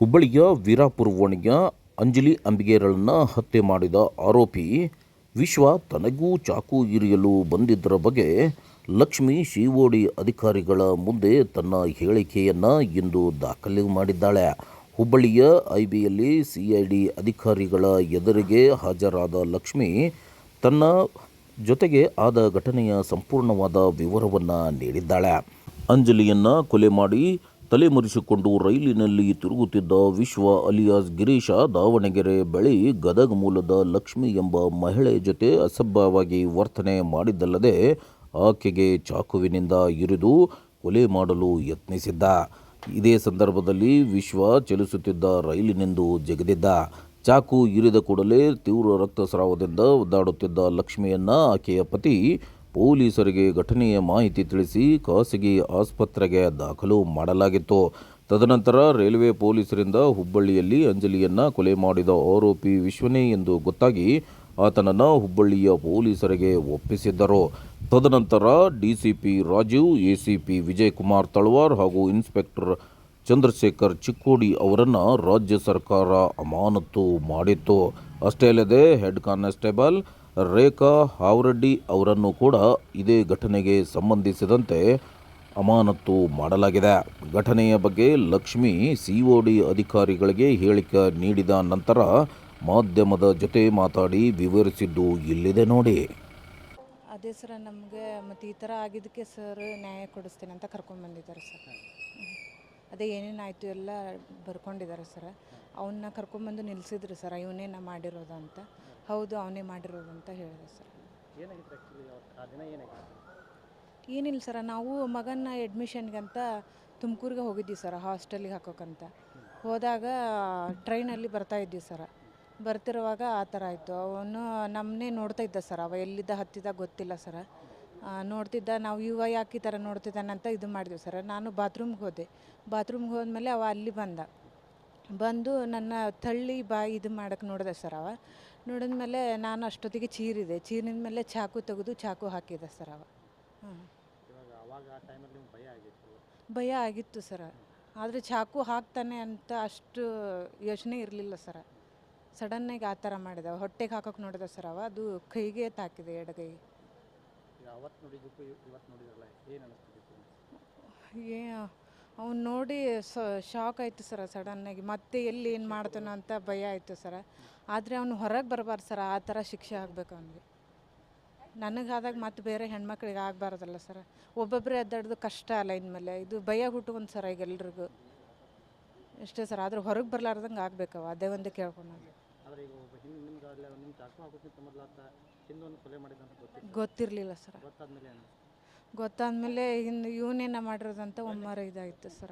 ಹುಬ್ಬಳ್ಳಿಯ ವೀರಾಪುರ ಓಣಿಯ ಅಂಜಲಿ ಅಂಬಿಗೇರಳನ್ನು ಹತ್ಯೆ ಮಾಡಿದ ಆರೋಪಿ ವಿಶ್ವ ತನಗೂ ಚಾಕು ಇರಿಯಲು ಬಂದಿದ್ದರ ಬಗ್ಗೆ ಲಕ್ಷ್ಮಿ ಶಿವೋಡಿ ಅಧಿಕಾರಿಗಳ ಮುಂದೆ ತನ್ನ ಹೇಳಿಕೆಯನ್ನು ಇಂದು ದಾಖಲೆ ಮಾಡಿದ್ದಾಳೆ. ಹುಬ್ಬಳ್ಳಿಯ ಐಬಿಯಲ್ಲಿ ಸಿಐಡಿ ಅಧಿಕಾರಿಗಳ ಎದುರಿಗೆ ಹಾಜರಾದ ಲಕ್ಷ್ಮಿ ತನ್ನ ಜೊತೆಗೆ ಆದ ಘಟನೆಯ ಸಂಪೂರ್ಣವಾದ ವಿವರವನ್ನು ನೀಡಿದ್ದಾಳೆ. ಅಂಜಲಿಯನ್ನು ಕೊಲೆ ಮಾಡಿ ತಲೆ ಮರೆಸಿಕೊಂಡು ರೈಲಿನಲ್ಲಿ ತಿರುಗುತ್ತಿದ್ದ ವಿಶ್ವ ಅಲಿಯಾಸ್ ಗಿರೀಶ ದಾವಣಗೆರೆ ಬಳಿ ಗದಗ ಮೂಲದ ಲಕ್ಷ್ಮಿ ಎಂಬ ಮಹಿಳೆ ಜೊತೆ ಅಸಭ್ಯವಾಗಿ ವರ್ತನೆ ಮಾಡಿದ್ದಲ್ಲದೆ ಆಕೆಗೆ ಚಾಕುವಿನಿಂದ ಇರಿದು ಕೊಲೆ ಮಾಡಲು ಯತ್ನಿಸಿದ್ದ. ಇದೇ ಸಂದರ್ಭದಲ್ಲಿ ವಿಶ್ವ ಚಲಿಸುತ್ತಿದ್ದ ರೈಲಿನೆಂದು ಜಗದಿದ್ದ. ಚಾಕು ಇರಿದ ಕೂಡಲೇ ತೀವ್ರ ರಕ್ತಸ್ರಾವದಿಂದ ಒದ್ದಾಡುತ್ತಿದ್ದ ಲಕ್ಷ್ಮಿಯನ್ನ ಆಕೆಯ ಪತಿ ಪೊಲೀಸರಿಗೆ ಘಟನೆಯ ಮಾಹಿತಿ ತಿಳಿಸಿ ಖಾಸಗಿ ಆಸ್ಪತ್ರೆಗೆ ದಾಖಲು ಮಾಡಲಾಗಿತ್ತು. ತದನಂತರ ರೈಲ್ವೆ ಪೊಲೀಸರಿಂದ ಹುಬ್ಬಳ್ಳಿಯಲ್ಲಿ ಅಂಜಲಿಯನ್ನ ಕೊಲೆ ಮಾಡಿದ ಆರೋಪಿ ವಿಶ್ವನೇ ಎಂದು ಗೊತ್ತಾಗಿ ಆತನನ್ನು ಹುಬ್ಬಳ್ಳಿಯ ಪೊಲೀಸರಿಗೆ ಒಪ್ಪಿಸಿದ್ದರು. ತದನಂತರ ಡಿಸಿಪಿ ರಾಜೀವ್ ಎಸಿಪಿ ವಿಜಯಕುಮಾರ್ ತಳವಾರ್ ಹಾಗೂ ಇನ್ಸ್ಪೆಕ್ಟರ್ ಚಂದ್ರಶೇಖರ್ ಚಿಕ್ಕೋಡಿ ಅವರನ್ನು ರಾಜ್ಯ ಸರ್ಕಾರ ಅಮಾನತು ಮಾಡಿತ್ತು. ಅಷ್ಟೇ ಅಲ್ಲದೆ ಹೆಡ್ ಕಾನ್ಸ್ಟೇಬಲ್ ರೇಖಾ ಹಾವರೆಡ್ಡಿ ಅವರನ್ನು ಕೂಡ ಇದೇ ಘಟನೆಗೆ ಸಂಬಂಧಿಸಿದಂತೆ ಅಮಾನತು ಮಾಡಲಾಗಿದೆ. ಘಟನೆಯ ಬಗ್ಗೆ ಲಕ್ಷ್ಮಿ ಸಿಒಡಿ ಅಧಿಕಾರಿಗಳಿಗೆ ಹೇಳಿಕೆ ನೀಡಿದ ನಂತರ ಮಾಧ್ಯಮದ ಜೊತೆ ಮಾತಾಡಿ ವಿವರಿಸಿದ್ದು ಇಲ್ಲಿದೆ ನೋಡಿ. ಅದೇ ಸರ್, ನಮಗೆ ಮತ್ತು ಈ ಥರ ಆಗಿದ್ದಕ್ಕೆ ಸರ್ ನ್ಯಾಯ ಕೊಡಿಸ್ತೇನೆ ಅಂತ ಕರ್ಕೊಂಡ್ಬಂದಿದ್ದಾರೆ ಸರ್. ಅದೇ ಏನೇನಾಯಿತು ಎಲ್ಲ ಬರ್ಕೊಂಡಿದ್ದಾರೆ ಸರ್. ಅವನ್ನ ಕರ್ಕೊಂಬಂದು ನಿಲ್ಲಿಸಿದ್ರು ಸರ್ ಇವನೇನ ಮಾಡಿರೋದು ಅಂತ. ಹೌದು ಅವನೇ ಮಾಡಿರೋದು ಅಂತ ಹೇಳಿದೆ ಸರ್. ಏನಾಗಿತ್ತು ಆ್ಯಕ್ಚುಲಿ ಆ ದಿನ ಏನಾಗಿತ್ತು? ಏನಿಲ್ಲ ಸರ್ ನಾವು ಮಗನ ಅಡ್ಮಿಷನ್ಗೆ ಅಂತ ತುಮಕೂರಿಗೆ ಹೋಗಿದ್ವಿ ಸರ್ ಹಾಸ್ಟೆಲಿಗೆ ಹಾಕೋಕ್ಕಂತ ಹೋದಾಗ ಟ್ರೈನಲ್ಲಿ ಬರ್ತಾ ಇದ್ವಿ ಸರ್. ಬರ್ತಿರುವಾಗ ಆ ಥರ ಆಯಿತು. ಅವನು ನಮ್ಮನ್ನೇ ನೋಡ್ತಾ ಇದ್ದ ಸರ್ ಅವ ಎಲ್ಲಿದ್ದ ಹತ್ತಿದ ಗೊತ್ತಿಲ್ಲ ಸರ್. ನೋಡ್ತಿದ್ದ ನಾವು ಯುವ ಯಾಕೆ ಈ ಥರ ನೋಡ್ತಿದ್ದಾನಂತ ಇದು ಮಾಡಿದ್ವಿ ಸರ್. ನಾನು ಬಾತ್ರೂಮ್ಗೆ ಹೋದೆ. ಬಾತ್ರೂಮ್ಗೆ ಹೋದ್ಮೇಲೆ ಅವ ಅಲ್ಲಿ ಬಂದ. ಬಂದು ನನ್ನ ತಳ್ಳಿ ಬಾಯಿ ಇದು ಮಾಡಕ್ಕೆ ನೋಡಿದೆ ಸರ್ ಅವ. ನೋಡಿದ ಮೇಲೆ ನಾನು ಅಷ್ಟೊತ್ತಿಗೆ ಚೀರಿದೆ. ಚೀರಿದ ಮೇಲೆ ಚಾಕು ತೆಗೆದು ಚಾಕು ಹಾಕಿದೆ ಸರ್ ಅವ. ಹಾಂ ಭಯ ಆಗಿತ್ತು? ಸರ. ಆದರೆ ಚಾಕು ಹಾಕ್ತಾನೆ ಅಂತ ಅಷ್ಟು ಯೋಚನೆ ಇರಲಿಲ್ಲ ಸರ. ಸಡನ್ನಾಗಿ ಆ ಥರ ಮಾಡಿದೆ. ಹೊಟ್ಟೆಗೆ ಹಾಕೋಕೆ ನೋಡಿದೆ ಸರ್ ಅವ. ಅದು ಕೈಗೆ ತಾಕಿದೆ ಎಡಗೈ. ಏ ಅವ್ನು ನೋಡಿ ಶಾಕ್ ಆಯಿತು ಸರ ಸಡನ್ನಾಗಿ ಮತ್ತೆ ಎಲ್ಲಿ ಏನು ಮಾಡ್ತಾನೋ ಅಂತ ಭಯ ಆಯಿತು ಸರ. ಆದರೆ ಅವನು ಹೊರಗೆ ಬರಬಾರ್ದು ಸರ. ಆ ಥರ ಶಿಕ್ಷೆ ಆಗಬೇಕು ಅವನಿಗೆ. ನನಗಾದಾಗ ಮತ್ತೆ ಬೇರೆ ಹೆಣ್ಮಕ್ಳಿಗೆ ಆಗಬಾರ್ದಲ್ಲ ಸರ. ಒಬ್ಬೊಬ್ಬರೇ ಅದ್ದಾಡೋದು ಕಷ್ಟ ಅಲ್ಲ ಇನ್ಮೇಲೆ. ಇದು ಭಯ ಹುಟ್ಟುವಂತ ಸರ ಈಗ ಎಲ್ರಿಗೂ. ಎಷ್ಟೇ ಸರ್. ಆದ್ರೆ ಹೊರಗೆ ಬರಲಾರ್ದಂಗೆ ಆಗಬೇಕವ ಅದೇ ಒಂದು ಕೇಳ್ಕೊಳೋದು ಗೊತ್ತಿರಲಿಲ್ಲ ಸರ. ಗೊತ್ತಾದ್ಮೇಲೆ ಇನ್ನು ಇವನೇನ ಮಾಡಿರೋದಂತ ಒಮ್ಮಾರ ಇದಾಯಿತು ಸರ.